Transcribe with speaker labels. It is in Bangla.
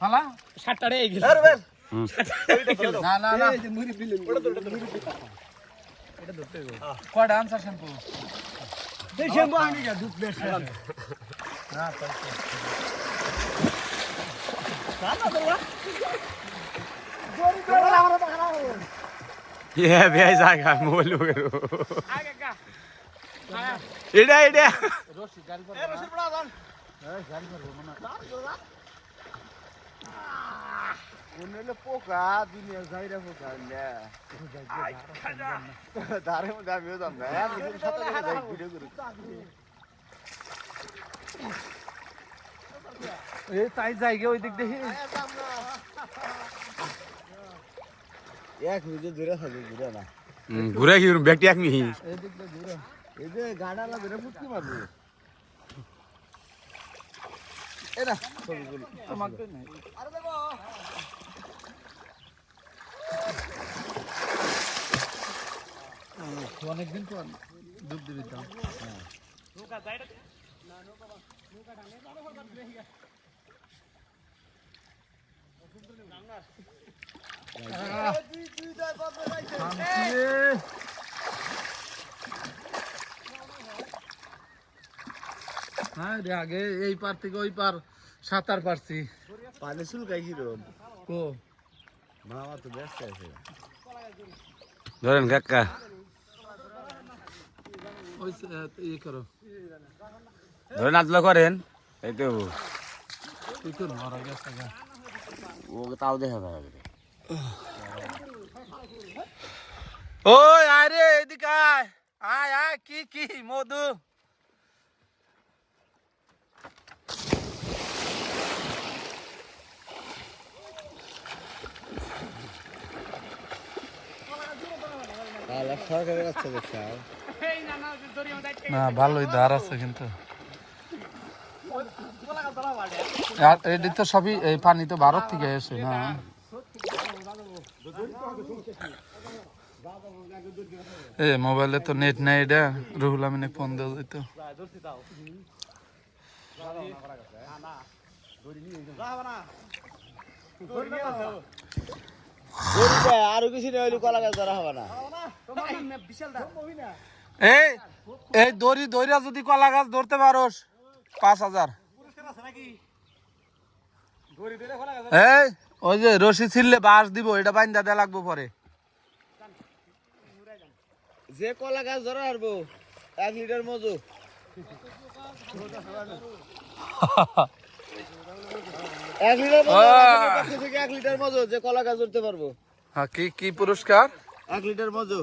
Speaker 1: ফালা
Speaker 2: ষাটটা রে এই গেল
Speaker 1: না না না কয়টা আনসার শ্যাম্পু
Speaker 3: ये भैया जाएगा मोबाइल वगैरह इडा इडा
Speaker 1: রশি গাড়ি কোনেলে
Speaker 4: পোকা দুনিয়া যাইরা পোকা দারে মধ্যে আমিও যাম না ভিডিও করি
Speaker 1: এ তাই জায়গা ওই দিক দেখি
Speaker 4: এক মিনিটে দূরে থাকে ঘুরে না
Speaker 3: ঘুরে কি ব্যাগটি এক মিনিট
Speaker 1: এই দিক দিয়ে
Speaker 4: যে গাড়ালা ধরে ফুটতে পারবে এ না ছবিগুলো
Speaker 1: তোমাকে নাই অনেকদিন পর ডুব দিবি দাম হ্যাঁ রে আগে এই পার থেকে ওই পার সাঁতার পারছি।
Speaker 4: পানি চুলকাই কিরম
Speaker 1: ও
Speaker 4: মামা তো ব্যস্ত আছে।
Speaker 3: ধরেন কাকা।
Speaker 1: ওই ইয়ে করো।
Speaker 3: ধরেন আদলা করেন এই তো।
Speaker 1: তুই করো মারা গেছে গা।
Speaker 4: ও তাও দেখা যাবে
Speaker 1: ওই আরে এদিকে আয় আয় কি কি মধু? না, ভালোই ধার আছে কিন্তু। এটি তো সবই এই পানি তো ভারত থেকে এসে, না? এ, মোবাইলে তো নেট নাই এটা। রুহুল আমিনে ফোন দেওয়া যেত
Speaker 4: আরও কিছু নেই কলা গাছ ধরা হবে না।
Speaker 1: এই এই দড়ি দড়িয়া যদি কলা গাছ ধরতে পারোস পাঁচ হাজার। এই ওই যে রশি ছিললে বাঁশ দিব এটা বাইন্দা দেয়া লাগবো পরে।
Speaker 4: যে কলা গাছ ধরা হারবো এক লিটার মজু এক লিটার মজো থেকে এক লিটার মজু যে কলা গাছ ধরতে পারব।
Speaker 1: হ্যাঁ কি কি পুরস্কার?
Speaker 4: এক লিটার মজু।